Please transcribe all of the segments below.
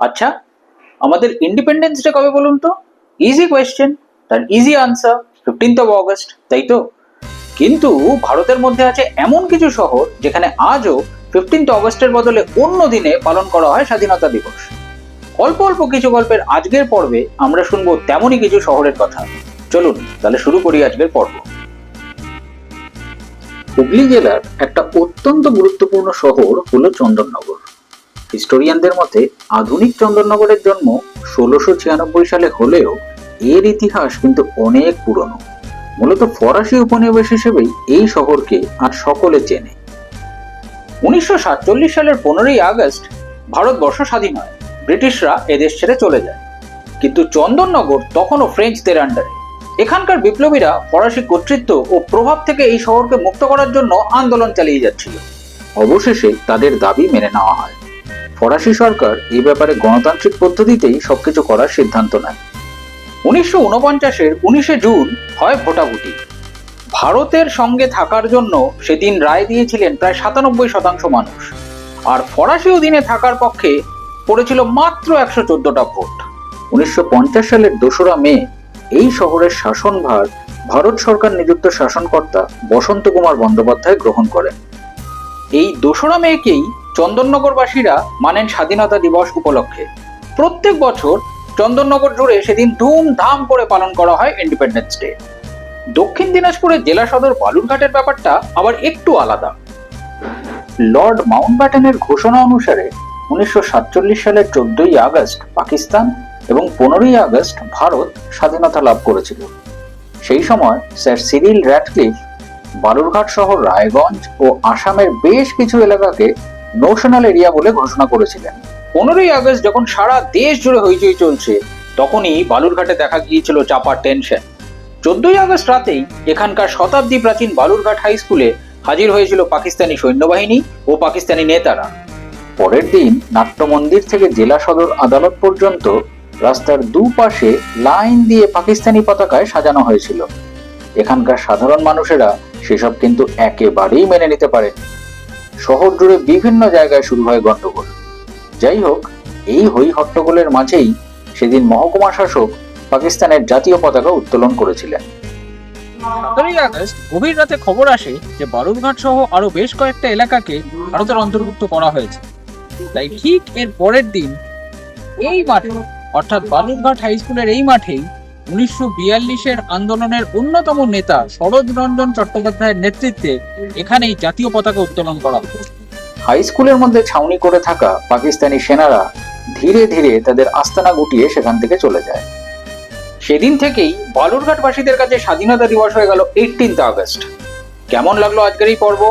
আচ্ছা আমাদের independence day কবে বলুন তো? ইজি কোয়েশ্চেন তার easy answer fifteenth of August তাই তো? কিন্তু ভারতের মধ্যে আছে এমন কিছু শহর যেখানে আজও ফিফটিন্থ অগস্টের বদলে অন্য দিনে পালন করা হয় স্বাধীনতা দিবস। অল্প অল্প কিছু গল্পের আজকের পর্বে আমরা শুনব তেমনই কিছু শহরের কথা। চলুন, তাহলে শুরু করি আজকের পর্ব। হুগলি জেলার একটা অত্যন্ত গুরুত্বপূর্ণ শহর হলো চন্দননগর। হিস্টোরিয়ানদের মতে আধুনিক চন্দননগরের জন্ম ষোলোশো ছিয়ানব্বই সালে হলেও এর ইতিহাস কিন্তু অনেক পুরনো। মূলত ফরাসি উপনিবেশ হিসেবেই এই শহরকে আর সকলে চেনে। উনিশশো সাতচল্লিশ সালের পনেরোই আগস্ট ভারতবর্ষ স্বাধীন হয়। ব্রিটিশরা এদেশ ছেড়ে চলে যায়। কিন্তু চন্দননগর তখনও ফ্রেঞ্চদের আন্ডারে এখানকার বিপ্লবীরা ফরাসি কর্তৃত্ব ও প্রভাব থেকে এই শহরকে মুক্ত করার জন্য আন্দোলন চালিয়ে যাচ্ছিল। অবশেষে তাদের দাবি মেনে নেওয়া হয়। ফরাসি সরকার এই ব্যাপারে গণতান্ত্রিক পদ্ধতিতেই সবকিছু করার সিদ্ধান্ত নেয়। উনিশশো উনপঞ্চাশের উনিশে জুন হয় ভোটাভুটি। ভারতের সঙ্গে থাকার জন্য সেদিন রায় দিয়েছিলেন প্রায় সাতানব্বই শতাংশ মানুষ। আর ফরাসি অধীনে থাকার পক্ষে পড়েছিল মাত্র একশো চোদ্দটা ভোট। উনিশশো পঞ্চাশ সালের দোসরা মে এই শহরের শাসনভার ভারত সরকার নিযুক্ত শাসনকর্তা বসন্ত কুমার বন্দ্যোপাধ্যায় গ্রহণ করেন। এই দোসরা মেকেই চন্দননগরবাসীরা মানেন স্বাধীনতা দিবস উপলক্ষে। প্রত্যেক বছর চন্দননগর জুড়ে সেদিন ধুমধাম করে পালন করা হয় ইন্ডিপেন্ডেন্স ডে দক্ষিণ দিনাজপুরের জেলা সদর বালুরঘাটের ব্যাপারটা আবার একটু আলাদা। লর্ড মাউন্টব্যাটেনের ঘোষণা অনুসারে উনিশশো সাতচল্লিশ সালের চোদ্দই আগস্ট পাকিস্তান এবং পনেরোই আগস্ট ভারত স্বাধীনতা লাভ করেছিল। সেই সময় স্যার সিরিল র্যাটক্লিফ বালুরঘাট শহর রায়গঞ্জ ও আসামের বেশ কিছু এলাকাকে নোশনাল এরিয়া বলে ঘোষণা করেছিলেন। পনেরোই আগস্ট যখন সারা দেশ জুড়ে হইচই চলছে, তখনই বালুরঘাটে দেখা গিয়েছিল চাপার টেনশন চোদ্দই আগস্ট রাতেই এখানকার শতাব্দী প্রাচীন বালুরঘাট হাই স্কুলে হাজির হয়েছিল পাকিস্তানি সৈন্যবাহিনী ও পাকিস্তানি নেতারা। পরের দিন নাট্য মন্দির থেকে জেলা সদর আদালত পর্যন্ত রাস্তার দুপাশে লাইন দিয়ে পাকিস্তানি পতাকায় সাজানো হয়েছিল। এখানকার সাধারণ মানুষেরা সেসব কিন্তু একেবারেই মেনে নিতে পারে শহর জুড়ে বিভিন্ন জায়গায় শুরু হয় গন্ডগোল। যাই হোক, এই হই হট্টগোলের মাঝেই সেদিন মহকুমা শাসক পাকিস্তানের জাতীয় পতাকা উত্তোলন করেছিলেন। সতেরোই আগস্ট গভীর রাতে খবর আসে যে বালুরঘাট সহ আরও বেশ কয়েকটা এলাকাকে ভারতের অন্তর্ভুক্ত করা হয়েছে। তাই ঠিক এর পরের দিন এই মাঠে অর্থাৎ বালুরঘাট হাই স্কুলের এই মাঠেই উনিশশো বিয়াল্লিশের আন্দোলনের অন্যতম নেতা শরৎ রঞ্জন চট্টোপাধ্যায়ের নেতৃত্বে এখানেই জাতীয় পতাকা উত্তোলন করা হয়। হাই স্কুলের মধ্যে ছাউনি করে থাকা পাকিস্তানি সেনারা ধীরে ধীরে তাদের আস্তানা গুটিয়ে সেখান থেকে চলে যায়। সেদিন থেকেই বালুরঘাটবাসীদের কাছে স্বাধীনতা দিবস হয়ে গেল এইটিন্থ আগস্ট। কেমন লাগল আজকের এই পর্ব?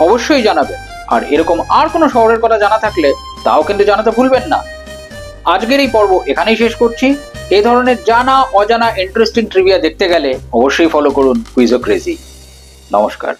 অবশ্যই জানাবেন। আর এরকম আর কোনো শহরের কথা জানা থাকলে তাও কিন্তু জানাতে ভুলবেন না। আজকের এই পর্ব এখানেই শেষ করছি। এই ধরনের জানা অজানা ইন্টারেস্টিং ট্রিভিয়া দেখতে গেলে অবশ্যই ফলো করুন কুইজো ক্রেজি নমস্কার।